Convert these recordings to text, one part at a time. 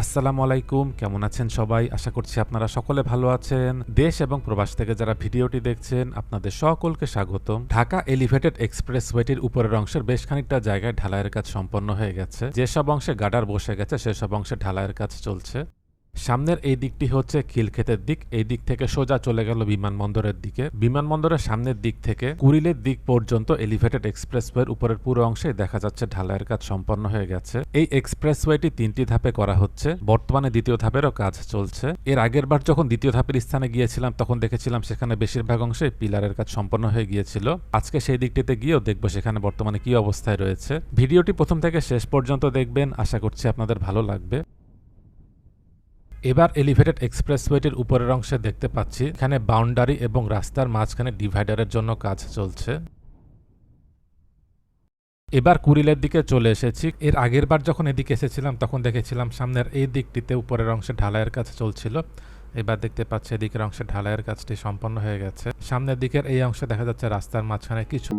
আসসালামু আলাইকুম, কেমন আছেন সবাই? আশা করছি আপনারা সকলে ভালো আছেন। দেশ এবং প্রবাস থেকে যারা ভিডিওটি দেখছেন, আপনাদের সকলকে স্বাগতম। ঢাকা এলিভেটেড এক্সপ্রেস ওয়েটির উপরের অংশের বেশ খানিকটা জায়গায় ঢালাইয়ের কাজ সম্পন্ন হয়ে গেছে। যেসব অংশে গাডার বসে গেছে, সেসব অংশে ঢালাইয়ের কাজ চলছে। সামনের এই দিকটি হচ্ছে খিলক্ষেতের দিক। এই দিক থেকে সোজা চলে গেল বিমানবন্দরের দিকে। বিমানবন্দরের সামনের দিক থেকে কুড়িলের দিক পর্যন্ত এলিভেটেড এক্সপ্রেসওয়ের উপরের পুরো অংশে দেখা যাচ্ছে ঢালাইয়ের কাজ সম্পন্ন হয়ে গেছে। এই এক্সপ্রেসওয়েটি তিনটি ধাপে করা হচ্ছে। বর্তমানে দ্বিতীয় ধাপেরও কাজ চলছে। এর আগের বার যখন দ্বিতীয় ধাপের স্থানে গিয়েছিলাম, তখন দেখেছিলাম সেখানে বেশিরভাগ অংশে পিলারের কাজ সম্পন্ন হয়ে গিয়েছিল। আজকে সেই দিকটিতে গিয়েও দেখব সেখানে বর্তমানে কি অবস্থায় রয়েছে। ভিডিওটি প্রথম থেকে শেষ পর্যন্ত দেখবেন। আশা করছি আপনাদের ভালো লাগবে। এবার এলিভেটেড এক্সপ্রেসওয়েটির উপরের অংশে দেখতে পাচ্ছি, এখানে বাউন্ডারি এবং রাস্তার মাঝখানে ডিভাইডারের জন্য কাজ চলছে। এবার কুড়িলের দিকে চলে এসেছি। এর আগের বার যখন এদিকে এসেছিলাম, তখন দেখেছিলাম সামনের এই দিকটিতে উপরের অংশে ঢালাইয়ের কাজ চলছিল। এবার দেখতে পাচ্ছি এদিকের অংশে ঢালাইয়ের কাজটি সম্পন্ন হয়ে গেছে। সামনের দিকের এই অংশে দেখা যাচ্ছে রাস্তার মাঝখানে কিছু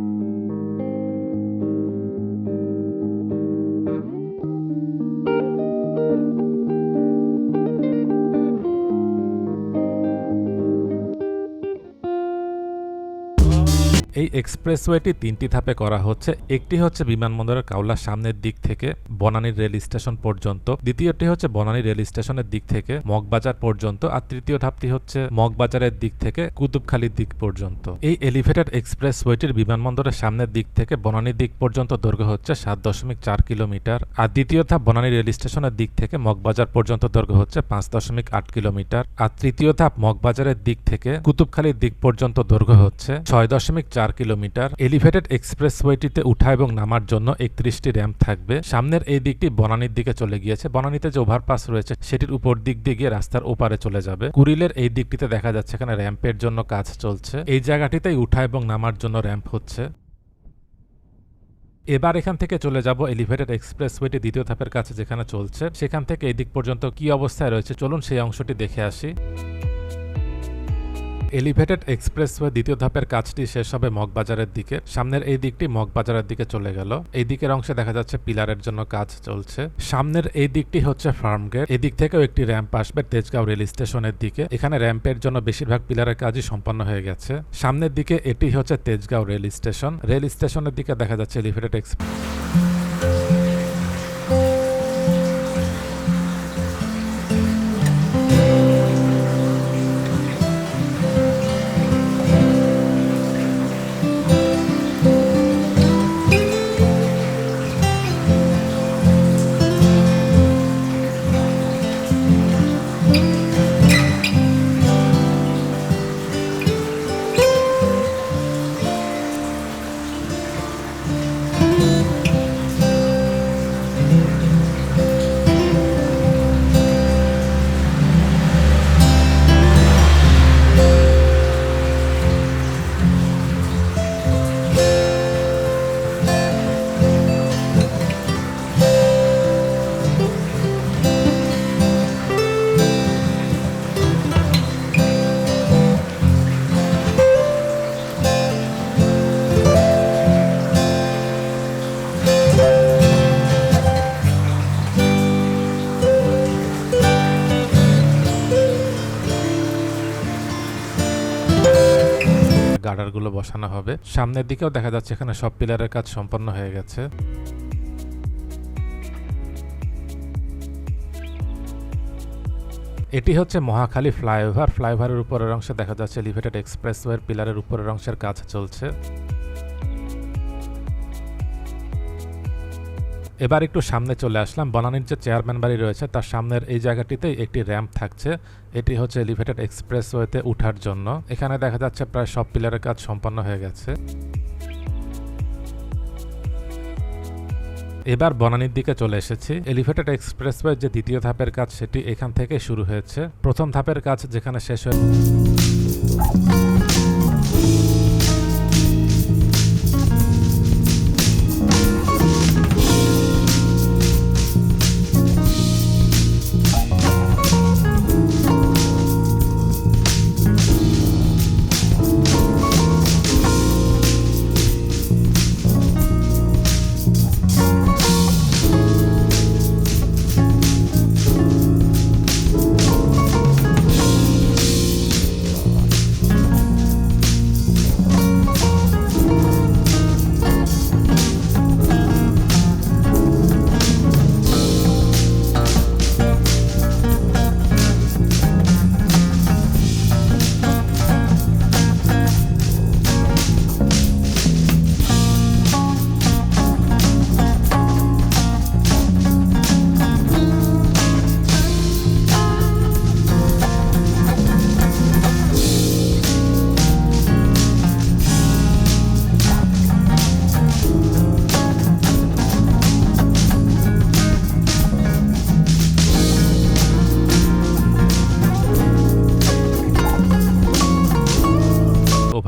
এই এক্সপ্রেসওয়েটি তিনটি ধাপে করা হচ্ছে। একটি হচ্ছে বিমানবন্দরের কাউলার সামনের দিক থেকে বনানীর রেল স্টেশন পর্যন্ত, দ্বিতীয়টি হচ্ছে বনানী রেল স্টেশনের দিক থেকে মগবাজার পর্যন্ত, আর তৃতীয় ধাপটি হচ্ছে মগবাজারের দিক থেকে কুতুবখালীর দিক পর্যন্ত। এই এলিভেটেড এক্সপ্রেসওয়েটির বিমানবন্দরের সামনের দিক থেকে বনানীর দিক পর্যন্ত দৈর্ঘ্য হচ্ছে সাত দশমিক চার কিলোমিটার, আর দ্বিতীয় ধাপ বনানী রেল স্টেশনের দিক থেকে মগবাজার পর্যন্ত দৈর্ঘ্য হচ্ছে পাঁচ দশমিক আট কিলোমিটার, আর তৃতীয় ধাপ মগবাজারের দিক থেকে কুতুবখালীর দিক পর্যন্ত দৈর্ঘ্য হচ্ছে ছয় দশমিক চার কিলোমিটার। এলিভেটেড এক্সপ্রেসওয়েটিতে উঠা এবং নামার জন্য একত্রিশটি র্যাম্প থাকবে। সামনের এই দিকটি বনানীর দিকে চলে গিয়েছে। বনানীতে যে ওভারপাস রয়েছে, সেটির উপর দিক দিয়ে গিয়ে রাস্তার ওপারে চলে যাবে। কুড়িলের এই দিকটিতে দেখা যাচ্ছে এখানে র্যাম্পের জন্য কাজ চলছে। এই জায়গাটিতেই উঠা এবং নামার জন্য র্যাম্প হচ্ছে। এবার এখান থেকে চলে যাব এলিভেটেড এক্সপ্রেসওয়েটি দ্বিতীয় ধাপের কাছে যেখানে চলছে। সেখান থেকে এই দিক পর্যন্ত কি অবস্থায় রয়েছে, চলুন সেই অংশটি দেখে আসি। এলিভেটেড এক্সপ্রেসওয়ে দ্বিতীয় ধাপের কাজটি শেষ হবে মগবাজারের দিকে। সামনের এই দিকটি মগবাজারের দিকে চলে গেল। এই দিকের অংশে দেখা যাচ্ছে পিলারের জন্য কাজ চলছে। সামনের এই দিকটি হচ্ছে ফার্ম গেট। এদিক থেকেও একটি র্যাম্প আসবে তেজগাঁও রেল স্টেশনের দিকে। এখানে র্যাম্পের জন্য বেশিরভাগ পিলারের কাজই সম্পন্ন হয়ে গেছে। সামনের দিকে এটি হচ্ছে তেজগাঁও রেল স্টেশন। রেল স্টেশনের দিকে দেখা যাচ্ছে এলিভেটেড এক্সপ্রেস গার্ডারগুলো বসানো হবে। সামনের দিকেও দেখা যাচ্ছে এখানে সব পিলারের কাজ সম্পন্ন হয়ে গেছে। এটি হচ্ছে মহাখালী ফ্লাইওভার। ফ্লাইওভারের উপরের অংশে দেখা যাচ্ছে এলিভেটেড এক্সপ্রেসওয়ের পিলারের উপরের অংশের কাজ চলছে। এবার একটু সামনে চলে আসলাম। বনানীর যে চেয়ারম্যান বাড়ি রয়েছে, তার সামনের এই জায়গাটিতেই একটি র্যাম্প থাকছে। এটি হচ্ছে এলিভেটেড এক্সপ্রেসওয়েতে উঠার জন্য। এখানে দেখা যাচ্ছে প্রায় সব পিলারের কাজ সম্পন্ন হয়ে গেছে। এবার বনানীর দিকে চলে এসেছি। এলিভেটেড এক্সপ্রেসওয়ে যে দ্বিতীয় ধাপের কাজ, সেটি এখান থেকে শুরু হয়েছে। প্রথম ধাপের কাজ যেখানে শেষ হয়ে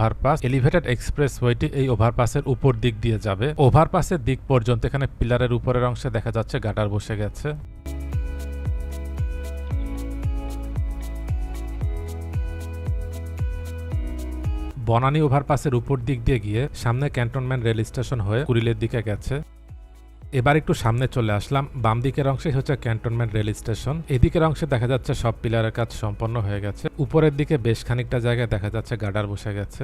ওভারপাস এলিভেটেড এক্সপ্রেস ওয়েটি এই ওভারপাসের উপর দিক দিয়ে যাবে। ওভারপাসের দিক পর্যন্ত এখানে পিলারের উপরের অংশে দেখা যাচ্ছে গাটার বসে গেছে। বনানী ওভারপাসের উপর দিক দিয়ে গিয়ে সামনে ক্যান্টনমেন্ট রেল স্টেশন হয়ে কুড়িলের দিকে গেছে। এবার একটু সামনে চলে আসলাম। বাম দিকের অংশে হচ্ছে ক্যান্টনমেন্ট রেল স্টেশন। এদিকের অংশে দেখা যাচ্ছে সব পিলারের কাজ সম্পন্ন হয়ে গেছে। উপরের দিকে বেশ খানিকটা জায়গায় দেখা যাচ্ছে গার্ডার বসে গেছে।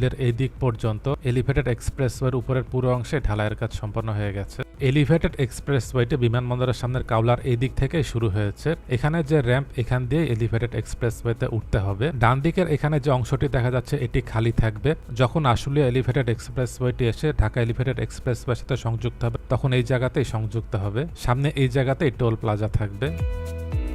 কুড়িলের এই দিক পর্যন্ত এলিভেটেড এক্সপ্রেসওয়ের উপরের পুরো অংশে ঢালাইয়ের কাজ সম্পন্ন হয়ে গেছে। এলিভেটেড এক্সপ্রেসওয়েটি বিমানবন্দরের সামনের কাউলার এই দিক থেকে শুরু হয়েছে। এখানে যে র্যাম্প, এখান দিয়ে এলিভেটেড এক্সপ্রেসওয়েতে উঠতে হবে। ডান দিকের এখানে যে অংশটি দেখা যাচ্ছে, এটি খালি থাকবে। যখন আসলে এলিভেটেড এক্সপ্রেসওয়েটি এসে ঢাকা এলিভেটেড এক্সপ্রেসওয়ের সাথে সংযুক্ত হবে, তখন এই জায়গাতেই সংযুক্ত হবে। সামনে এই জায়গাতেই টোল প্লাজা থাকবে।